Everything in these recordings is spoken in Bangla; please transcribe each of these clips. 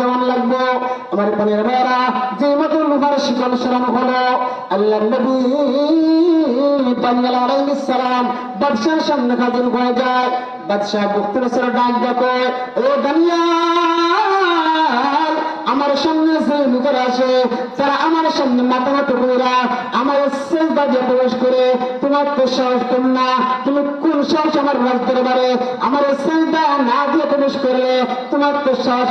দেওয়ান লাগবো। আমার পানের মেয়েরা, যে মতো শিকল সরানো হলো আল্লাহ নবী দানিয়াল আলাইহিস সালাম বাদশার সামনে হাজির হয়ে যায়। বাদশাহ ডাক দেখো ও দানিয়াল! আমার সামনে যে লোকেরা আসে, তারা আমার সামনে মাথা মাথা কইরা আমার সেজদা দিয়ে প্রবেশ করে, তোমার তো সাহস না, তুমি কোন সাহস আমার রাজ দরবারে? আমার সেজদা না দিয়ে প্রবেশ করলে তোমার তো সাহস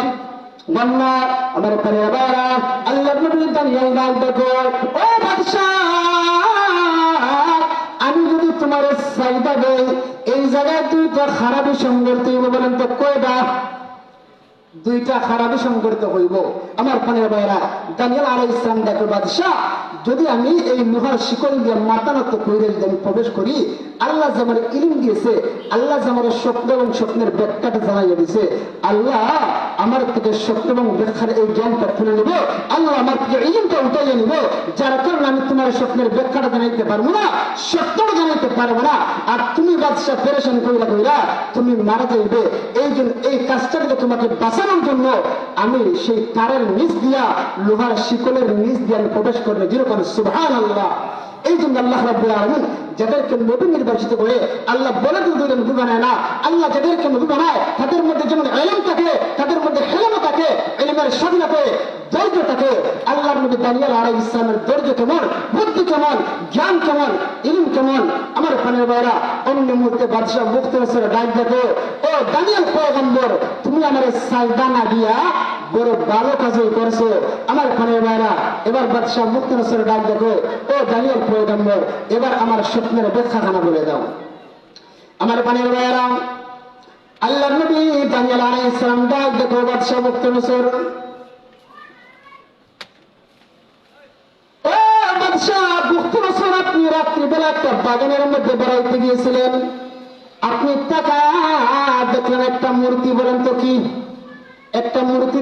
আমার পরিবারা আল্লাহ নবী দানিয়াল দেখো, ও আমি যদি তোমার চাহিদা দেই এই জায়গায় দুইটা খারাপই সংগঠিত হইব বলেন তো কয়টা? দুইটা খারাপই সংগঠিত হইব। আমার পানের ভাইরা দানিয়াল আলাই ইসলাম দেখো বাদশাহ, যদি আমি এই লোহার শিকল দিয়ে মাতানত কইরে যদি আমি প্রবেশ করি, আল্লাহ যে আমার ইলিম দিয়েছে, আল্লাহ যে আমার স্বপ্ন এবং স্বপ্নের ব্যাখ্যাটা জানাইয়া দিয়েছে, আল্লাহ আমার থেকে স্বপ্ন এবং ব্যাখ্যার এই জ্ঞানটা খুলে নেব, আল্লাহ আমার থেকে ইলিমটা উঠাইয়া নিব, যার কারণে আমি তোমার স্বপ্নের ব্যাখ্যাটা জানাইতে পারব না সত্যটা জানাইতে পারব না। আর তুমি বাদশাহ পেরেশান কইরা কইরা তুমি মারা যাইবে এই জন্য এই কাজটা থেকে তোমাকে বাঁচানোর জন্য আমি সেই তারের নিচ দিয়া, লোহার শিকলের নিচ দিয়ে আমি প্রবেশ করলে যেরকম সুভান আল্লাহ এই জন্য আল্লাহ রাব্বুল আলামিন যাদেরকে নবী নির্বাচিত করে আল্লাহ বলে দিলেন নবী বানায় না। আল্লাহ যাদেরকে নবী বানায়, তাদের মধ্যে যেমন এলম থাকে, তাদের মধ্যে হেলমও থাকে, এলিমের স্বাধীনতা ধৈর্য থাকে। আল্লাহ নবী দানিয়াল আলাই ইসলামের ধৈর্য কেমন, বুদ্ধি কেমন, জ্ঞান কেমন, ইলিম কেমন? আমার ফানের বাইরা অন্য মুহূর্তে বাদশাহ মুক্ত ডাক দেখো। ও দানিয়াল পয়গম্বর, তুমি আমার সাজদা না দিয়া বড় ভালো কাজই করছ। আমার ফানের বাইরা এবার বাদশাহ মুক্ত বছর ডাক দেখো। ও দানিয়াল পয়গম্বর, এবার আমার স্বপ্নের ব্যাখ্যাখানা বলে দাও। আমার পানের বাইরা আল্লাহ নবী দানিয়াল আলাইহিস সালাম ডাক দেখো বাদশাহ মুক্ত বছর ও বাদশাহ বুঝতে বছর আপনি রাত্রিবেলা একটা বাগানের মধ্যে বেড়াইতে গিয়েছিলেন। আপনি টাকা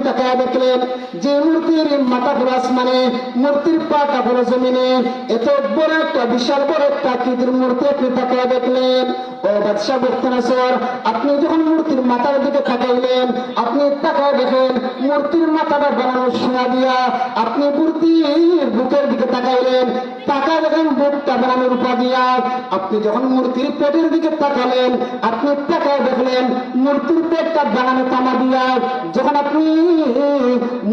তাকায় দেখলেন যে মূর্তির মাথা আসমানে, মূর্তির জমিনে, এত বড় একটা, বিশাল বড় একটা মূর্তি আপনি তাকায় দেখলেন। ও বাদশাহ বক্তনাসর আপনি যখন মূর্তির মাথার দিকে তাকাইলেন, আপনি তাকায় দেখেন মূর্তির মাথাটা বানানো শোনা দিয়া আপনি মূর্তির বুকের দিকে তাকাইলেন। তাকায় যখন বুকটা বানানো রূপা দিয়া আপনি যখন মূর্তির পেটের দিকে তাকালেন, আপনি তাকায় দেখলেন মূর্তির পেটটা বানানো তামা দিয়া যখন আপনি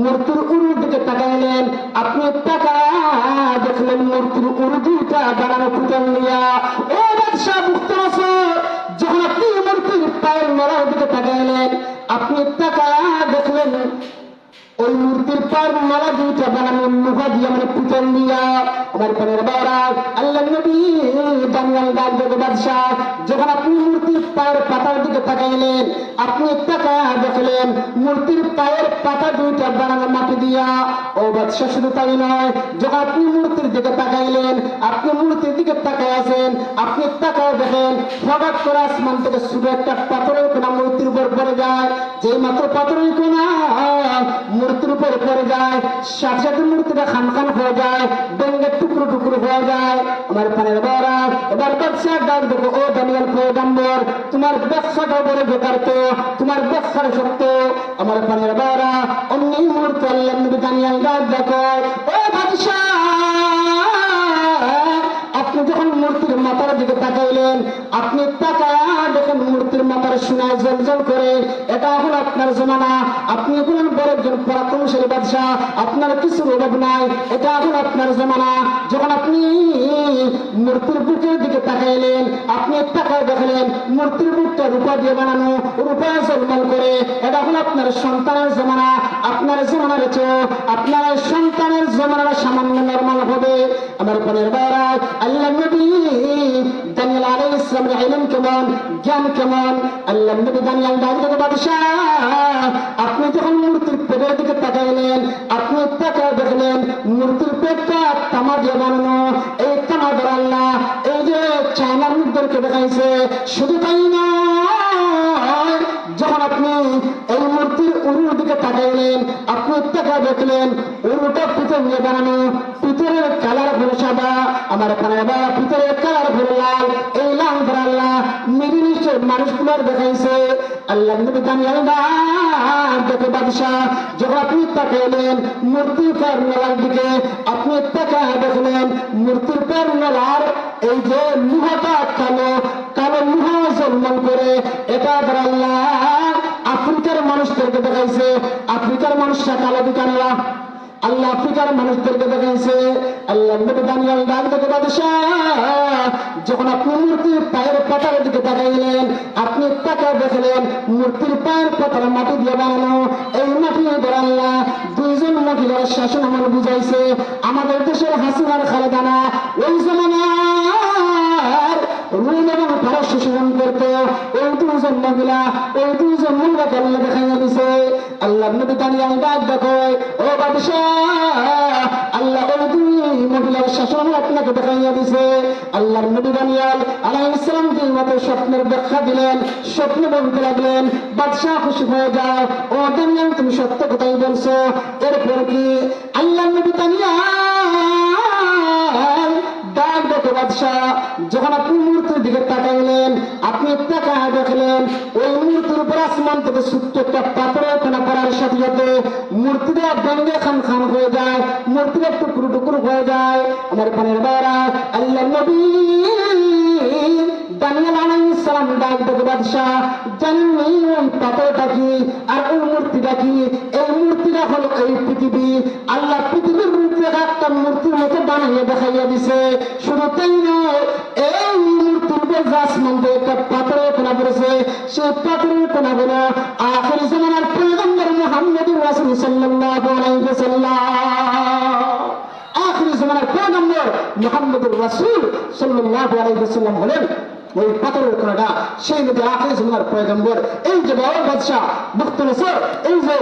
মূর্তির উরুর দিকে তাকাইলেন, আপনি টাকা দেখলেন মূর্তির উরু দুইটা বানানো পুতুল নিয়া। ও ব্যবসা মুক্ত যখন আপনি মূর্তির পায়ের নড়ার দিকে তাকাইলেন, আপনি টাকা দেখলেন ওই মূর্তির পার মালা দুইটা বানানো লোহা দিয়ে মানে পুতুল দিয়া আমার পরের বারা আল্লাহ নবী দানিয়াল ডাক দেবে বাদশাহ, যখন আপনি মূর্তির পায়ের পাতার দিকে তাকাইলেন, আপনি টাকা দেখলেন, মূর্তির পায়ের পাতা দুইটা বানানো মাটি দিয়া। ও বাদশাহ, শুধু তাই নয়, যখন আপনি মূর্তির দিকে তাকাইলেন, আপনি মূর্তির দিকে তাকায় আছেন, আপনি তাকায় দেখেন, হঠাৎ করে আসমান থেকে শুধু একটা পাথরের কোনা মূর্তির উপর পড়ে যায়। যে মাত্র পাথরের কোনা যায়, সাথে সাথে মূর্তিটা খান খান হয়ে যায় ডেঙ্গের টুকরো টুকরো হয়ে যায়, আমার পানের বরা এবার ব্যবসার ডাক দেবো, ও দানিয়াল পয়গম্বর, তোমার ব্যবসাটা বড় বেকার তো, তোমার ব্যবসার সত্য আমার পানের বরা অন্য মুহূর্তে আল্লাহ নবী দানিয়াল ডাক দেখো, ও বাদশাহ, আপনি যখন মূর্তির মাথার দিকে তাকাইলেন। আপনি টাকা দেখেন মূর্তির মাথার সোনায় জল জল করে। এটা এখন আপনার জমানা। আপনি এখন বড় একজন পরাক্রমশালী বাদশাহ। আপনার কিছুর অভাব নাই। এটা এখন আপনার জমানা। যখন আপনি মূর্তির বুকের দিকে তাকাইলেন, আপনি টাকায় দেখলেন মূর্তির বুকটা রূপা দিয়ে বানানো, রূপা জলমল করে। এটা এখন আপনার সন্তানের জমানা। আপনার জমানা রেখে আপনার সন্তানের জমানাটা সামান্য নর্মাল হবে। আমার পরের বেড়া আল্লাহ নবী দানিয়াল আলাইহিস সালামের ইলম কেমন, জ্ঞান কেমন? আল্লাহ নবী দানিয়াল দাউদ বাদশাহ, আপনি যখন মূর্তির পেটের দিকে তাকাইলেন, আপনি তাকায় দেখলেন, মূর্তির পেটটা তামা দিয়ে বানানো। এই তামা দ্বারা আল্লাহ এই যে চায়নার মুখদেরকে দেখাইছে, শুধু তাই নয়, যখন আপনি এই মূর্তির উরুর দিকে তাকাইলেন, আপনি তাকায় দেখলেন, উরুটা পিতর নিয়ে বানানো পিতরের কালার আল্লাহ নবী দানিয়াল দেখে বাদশাহ, যখন আপনি তাকাইলেন মূর্তির দিকে আপনি তাকায় দেখলেন, মূর্তির এই যে লুহাটা কালো কালো লুহা সম্মান করে, এটা আল্লাহ আফ্রিকার মানুষদেরকে দেখাইছে। আফ্রিকার মানুষরা কালো আল্লাহ আফ্রিকার মানুষদেরকে দেখাইছে, আল্লাহ নবী দেখে যখন আপনি মূর্তির পায়ের পাতার দিকে তাকাইলেন, আপনি তাকা দেখলেন, মূর্তির পায়ের পাতার মাটি দিয়ে বানানো। এই মাটি আল্লাহ দুইজন মহিলার শাসন আমার বুঝাইছে। আমাদের দেশের হাসিনার খালেদানা ওই জমানার রুম এবং ওই দুজন মহিলা ওই দুজন মহিলাকে আল্লাহ দেখাইয়া দিছে আল্লাহ নবী দানিয়াল ডাক দেখো ও বাদশাহ, আল্লাহ মহিলার শাসন আপনাকে দেখাইয়া দিছে। আল্লাহর নবী দানিয়াল মতো স্বপ্নের ব্যাখ্যা দিলেন, স্বপ্ন বলতে লাগলেন, বাদশাহ খুশি হয়ে যায় ও দানিয়াল, তুমি সত্য কথাই বলছো। এরপর কি? আল্লাহ নবী দানিয়াল ডাক দেখো বাদশাহ। যখন আপনি তাকাইলেন আপনি দেখলেন, ওই মূর্তির উপর আসমান থেকে একটা পাথরের খানা পড়ার সাথে সাথে মূর্তিটা খান খান হয়ে যায়, মূর্তিটা টুকরো টুকরো হয়ে যায়। আমার পানের বেড়া আল্লাহ নবী দানিয়াল আলাইহিস সালাম ডাক ওই পাথরটা কি? আর ওই মূর্তিটা কি? এই মূর্তিটা হলো এই পৃথিবী। আল্লাহ পৃথিবীর মূর্তি একটা মূর্তির মতো দেখাইয়া দিছে। শুধু তাই নয়, এই মূর্তির উপর আসমান দিয়ে রাসূল সাল্লাল্লাহু আলাইহি ওয়াসাল্লাম হলেন ওই পাথরের কোনাটা সেই নদী আখিরি জামানার পয়গম্বর, এই যে বাবা বাদশাহ, মুক্ত এই যে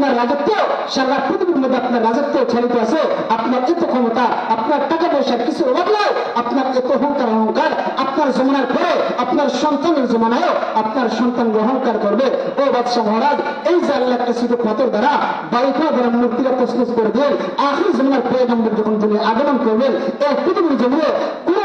আপনার রাজত্ব, সারা পৃথিবীর মধ্যে আপনার রাজত্ব চালিত আছে। আপনার এত ক্ষমতা, আপনার টাকা পয়সার কিছু অভাব নাই। আপনার এত অহংকার অহংকার, আপনার জমানার পরে আপনার সন্তানের জমানায়ও আপনার সন্তান অহংকার করবে। ও বাদশাহ মহারাজ, এই একটা ছোট পাথর দ্বারা বাড়িটা দ্বারা মূর্তিটা প্রস্তুত করে দেন আখির জমানার পয়গম্বর যখন তিনি আগমন করবেন, এই পৃথিবীর জমিয়ে কোনোদিন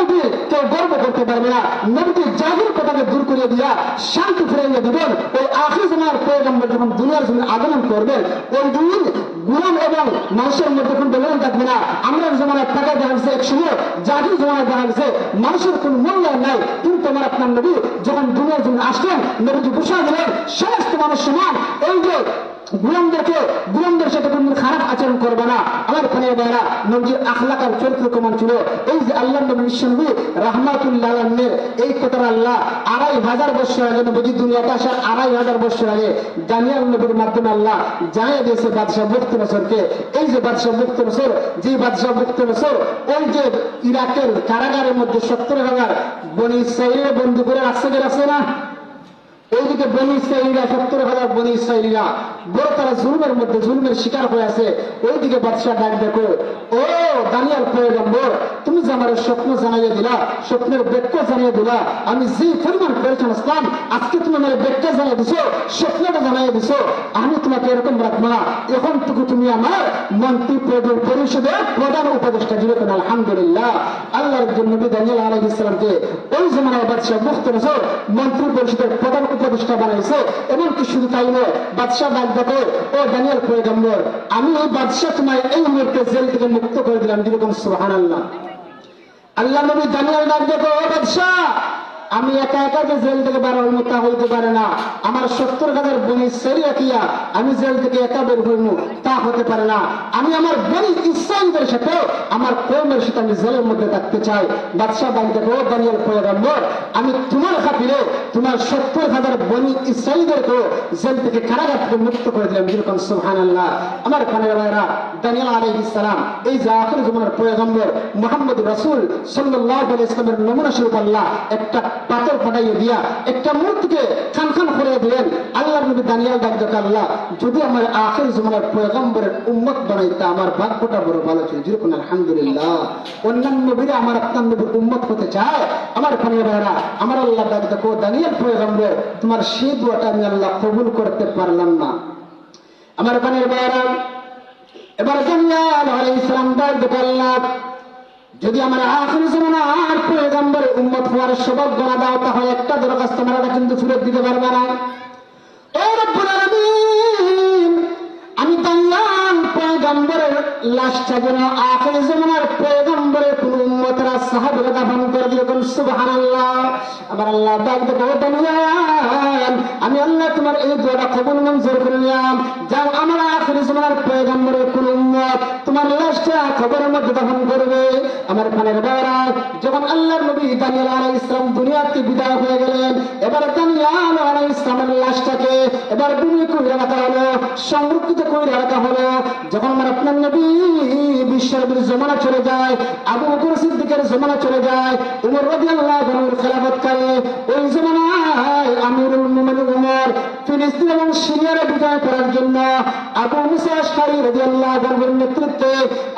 কেউ গর্ব করতে পারবে না। নবীকে জাহির কথাকে দূর করে দিয়া শান্তি ফিরাইয়া দিবেন। ওই আখির জমানার পয়গম্বর যখন দুনিয়ার জন্য আগমন করবেন, ওই দিন গুলাম এবং মানুষের মধ্যে কোন বেলন থাকবে না। আমরা জমানার টাকা দেখা গেছে এক সময় জাহির জমানায় দেখা গেছে, মানুষের কোন মূল্যায়ন নাই। কিন্তু আমার আপনার নবী যখন দুনিয়ার জন্য আসলেন নবীজি ঘোষণা দিলেন, সমস্ত মানুষ সমান। এই যে গুলামদেরকে, গুলামদের সাথে কোন খারাপ আচরণ করবে না। আমার ফলে বেড়া নবীর আখলাক আর চরিত্র কেমন ছিল? এই যে আল্লাহ নবী বিশ্বনবী রাহমাতুল্লাহ এই কথাটা আল্লাহ আড়াই হাজার বছর আগে নবী দুনিয়াতে আসার আড়াই হাজার বছর আগে দানিয়াল নবীর মাধ্যমে আল্লাহ জানিয়ে দিয়েছে বাদশাহ মুক্তি বছরকে। এই যে বাদশাহ মুক্তি বছর, যে বাদশাহ মুক্তি বছর, ওই যে ইরাকের কারাগারের মধ্যে সত্তর হাজার বনি ইসরায়েলের বন্ধু করে রাখছে না? এইদিকে বনি ইসরায়েলিরা সত্তর হাজার বনি ইসরায়েলিরা বড় তারা জুলমের মধ্যে জুলমের শিকার হয়ে আছে। ওইদিকে বাদশাহ ডাক, দেখো, ও দানিয়াল পয়গম্বর, তুমি যে আমার স্বপ্ন জানাইয়া দিলা, স্বপ্নের ব্যাখ্যা জানিয়ে দিলা, আমি যে পরিমাণ পেরেছেন ইসলাম আজকে তুমি আমার ব্যাখ্যা জানিয়ে দিছো, স্বপ্নটা জানিয়ে দিছো, আমি তোমাকে এরকম রাখব না। এখন টুকু তুমি আমার মন্ত্রী পদ- পরিষদের প্রধান উপদেষ্টা দিবে কেন? আলহামদুলিল্লাহ। আল্লাহর জন্য নবী দানিয়াল আলাইহিস সালামকে, ওই জমানায় বাদশাহ মুক্ত নজর, মন্ত্রী, পরিষদের প্রধান উপদেষ্টা বানাইছে। এবং কি শুধু তাই নয়, বাদশাহ দেখো ও দানিয়াল পয়গম্বর, আমি এই বাদশাহ তোমায় এই মুহূর্তে জেল থেকে মুক্ত করে দিলাম। যেরকম সুহান আল্লাহ আল্লাহ নবী দানিয়াল দেখো ও বাদশাহ! আমি একা একা যে জেল থেকে বেরোর মতো হইতে পারে না। আমার সত্তর হাজার বনি সেরিয়া কিয়া আমি জেল থেকে একা বের হইমু তা হতে পারে না। আমি আমার বনি ইসলামদের সাথে, আমার কৌমের সাথে আমি জেলের মধ্যে থাকতে চাই। বাদশাহ দেখো ও দানিয়াল পয়গম্বর, আমি তোমার খাতিরে তোমার সত্তর হাজার বনি ইসরায়েলদেরকেও জেল থেকে কারাগার থেকে মুক্ত করে দিলাম। যেরকম সুহান আল্লাহ আমার কানের ভাইরা দানিয়াল আলাইহিস ইসলাম এই যে আখির জমানার পয়গম্বর মোহাম্মদ রাসূল আলাইহি ইসলামের নমুনা স্বরূপ আল্লাহ একটা পাথর ফাটাইয়ে দিয়া একটা মূর্তিকে খান খান করে দিলেন। আল্লাহ নবী দানিয়াল ডাক আল্লাহ, যদি আমার আখির জমানার পয়গম্বরের উম্মত বানাইতে আমার ভাগ্যটা বড় ভালো ছিল। যেরকম আলহামদুলিল্লাহ। অন্যান্য নবীরা আমার আপনার নবীর উম্মত হতে চায়। আমার ফানি ভাইরা আমার আল্লাহ ডাক দেখো, দানিয়াল পয়গম্বর, তোমার সেই দোয়াটা আমি আল্লাহ কবুল করতে পারলাম না। আমার ফানির ভাইরা এবার দানিয়াল আলাইহিস সালাম ডাক আল্লাহ যদি আমার আখরি আর পয়গম্বরে উম্মত হওয়ার সবক গড়া দাও, তাহলে একটা দরখাস্ত মারাটা কিন্তু ফিরত দিতে পারবে না। আমি বাংলার পয়গম্বরের লাশটা যেন আখরি জমানার পয়গম্বরের কোন করে দিল কোন সুবহানাল্লাহ। আমার আল্লাহ দানিয়াল আমি আল্লাহ তোমার এই দোয়াটা কবুল মঞ্জুর করে নিলাম। যাও, আমার আখের জমানার পয়গম্বরের কোন উম্মত, তোমার লাশটা খবরের মধ্যে দাফন করবে। আমার খানের বাবা যখন আল্লাহর নবী দানিয়াল আলাইহিস সালাম দুনিয়াতে বিদায় হয়ে গেলেন, এবার দানিয়াল আলাইহিস সালামের লাশটাকে এবার ভূমি করে রাখা হলো, সংরক্ষিত করে রাখা হলো। যখন আমার আপনার নবী বিশ্বনবীর জমানা চলে যায়, আবু বকর সিদ্দিকের জমানা চলে যায় উমর রাদিয়াল্লাহু আনহুর খেলাফতকালে ওই জমানায় আমিরুল মুমিনিন উমর ফিলিস্তিন এবং সিরিয়ারে বিজয় করার জন্য আবু মুসা আশকারী রাদিয়াল্লাহু আনহুর নেতৃত্বে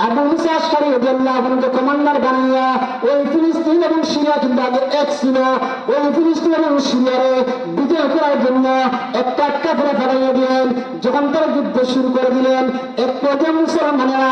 আবু মুসা আশকারী রাদিয়াল্লাহু আনহুকে কমান্ডার বানাইয়া ওই ফিলিস্তিন এবং সিরিয়া কিন্তু আগে এক ছিল। ওই ফিলিস্তিন এবং সিরিয়ারে বিজয় করার জন্য একটা একটা করে ফেলাইয়া দিলেন। যখন তারা যুদ্ধ শুরু করে দিলেন, এক পর্যায়ে মুসলমানেরা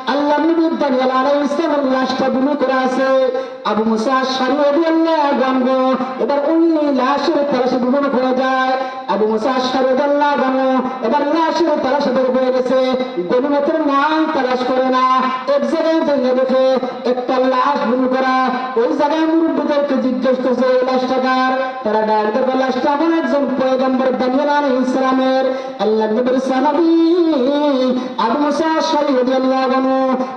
আল্লাহ নবী দানিয়াল আলাইহিস সালামের লাশটা ভূমি করা আছে। আবু মুসা আশরাফ রাদিয়াল্লাহু আনহু এবার ওই লাশের তালাশে বিভোর হয়ে যায়। আবু মুসা আশরাফ রাদিয়াল্লাহু আনহু, এবার লাশের তালাশে বের হয়ে গেছে। গণিমতের নাম তালাশ করে না। এক জায়গায় জেনে দেখে একটা লাশ ভূমি করা। ওই জায়গায় মুরব্বীদেরকে জিজ্ঞেস করছে ওই লাশটা কার? তারা ডাক দেবে লাশটা এমন একজন পয়গম্বর দানিয়াল আলাইহিস সালামের। আল্লাহ নবীর সাহাবী আবু মুসা আশরাফি রাদিয়াল্লাহু আনহু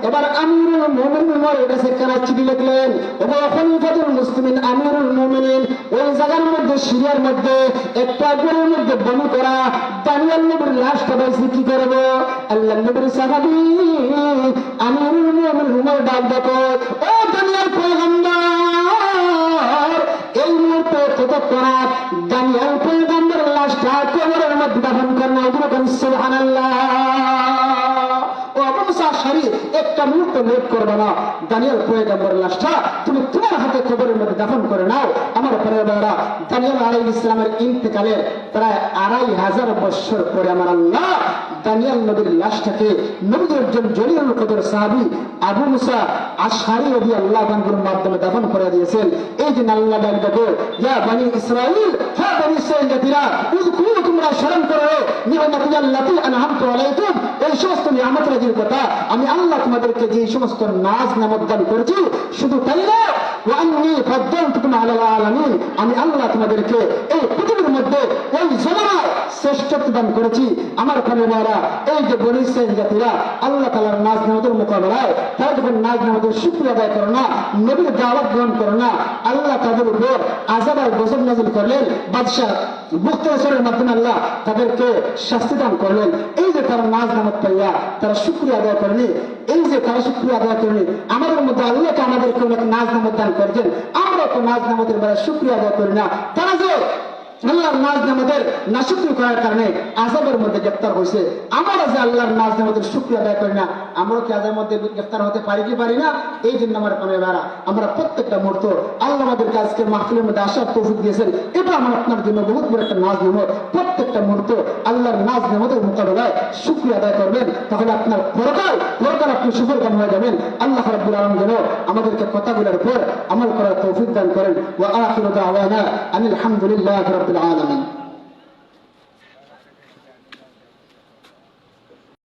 এবার আমিরুল মুমিনিন উমরের কাছে কারা চিঠি লিখলেন? ওগো খলিফাতুল মুসলিমিন আমিরুল মুমিনিন, ওই জায়গার মধ্যে, সিরিয়ার মধ্যে, একটা গরুর মধ্যে বমি করা দানিয়াল নবীর লাশটা বাইসি কি করব? আল্লাহ নবীর সাহাবী আমিরুল মুমিনিন উমর ডাক দেখো ও দানিয়াল পয়গম্বর, এই মুহূর্তে ততক্ষণ দানিয়াল পয়গম্বর লাশটা কবরের মধ্যে দাফন করেন এগুলো সুবহানাল্লাহ। একটা মুহূর্ত লেট করবে না। দানিয়াল পয়গম্বরের লাশটা তুমি তোমার হাতে কবরের মধ্যে দাফন করে নাও। আমার পরিবারা দানিয়াল আলাইহিস ইসলামের ইন্তেকালের প্রায় আড়াই হাজার বছর পরে আমার আল্লাহ দানিয়াল নবীর লাশটাকে নবীর একজন জলিউল কদর সাহাবী আবু মুসা আশহারি রবি আল্লাহ গানগুলোর মাধ্যমে দাফন করে দিয়েছেন। এই যে আল্লাহ ডাক ইয়া বানি ইসরাইল হ্যাঁ বানি ইসরাইল জাতিরা তোমরা স্মরণ করো। এই সমস্ত নিয়ামত রাজির করেছি, শুধু তাই না আমি আল্লাহ তোমাদেরকে এই পৃথিবীর মধ্যে ওই জমানায় শ্রেষ্ঠত্ব দান করেছি। আমার ফলেরা এই যে বনি জাতিরা আল্লাহ তাআলার নাজ নামতের মোকাবেলায় তারা নাজ নামতের শুকরিয়া আদায় করে না, নবীর দাওয়াত গ্রহণ করে না, আল্লাহ তাদের উপর আজাব আর গজব নাজিল করলেন। বাদশাহ মুক্তেশ্বরের মাধ্যমে আল্লাহ তাদেরকে শাস্তি দান করলেন। এই যে তারা নাজ নামত পাইয়া তারা শুক্রিয়া আদায় করেনি এই যে তারা শুক্রিয়া আদায় করেনি আমাদের মধ্যে আল্লাহকে আমাদেরকে অনেক নাজ নামত দান করেছেন আমরা তো নাজ নামতের বেলা শুক্রিয়া আদায় করি না। তারা যে আল্লাহর নাজ নামাদের নাশুক্রি করার কারণে আজাবের মধ্যে হয়েছে। আল্লাহর নাজ শুক্রিয়া আদায় করি না, আমরা কি আজাবের মধ্যে হতে পারি কি পারি না? এই জন্য আমার বেড়া আমরা প্রত্যেকটা মুহূর্ত আল্লাহ আমাদেরকে আজকে মাহফিলের মধ্যে আসার তৌফিক দিয়েছেন। এটা আমার আপনার জন্য বড় একটা নাজ প্রত্যেকটা মুহূর্ত আল্লাহর নাজ মোকাবেলায় শুক্রিয়া আদায় করবেন। তাহলে আপনার পরকাল পরকাল আপনি সুফলকাম হয়ে যাবেন। আল্লাহ রাব্বুল যেন আমাদেরকে কথাগুলোর উপর আমল করার তৌফিক দান করেন। ওয়া দাওয়ানা আনিল আলামিন